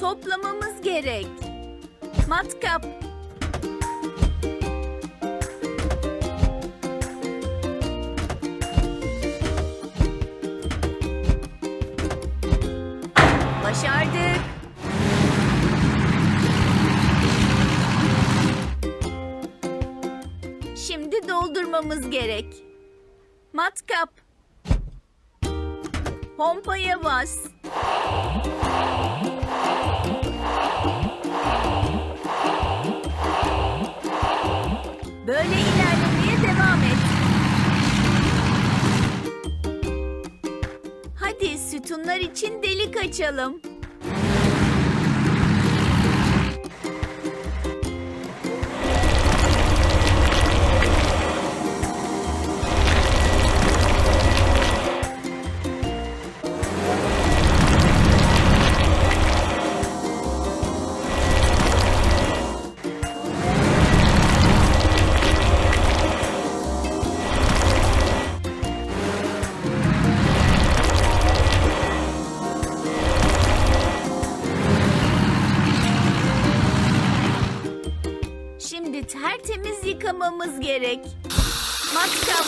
Toplamamız gerek. Matkap. Başardık. Şimdi doldurmamız gerek. Matkap. Pompaya bas. İlerlemeye devam et. Hadi sütunlar için delik açalım. Şimdi tertemiz yıkamamız gerek. Matkap.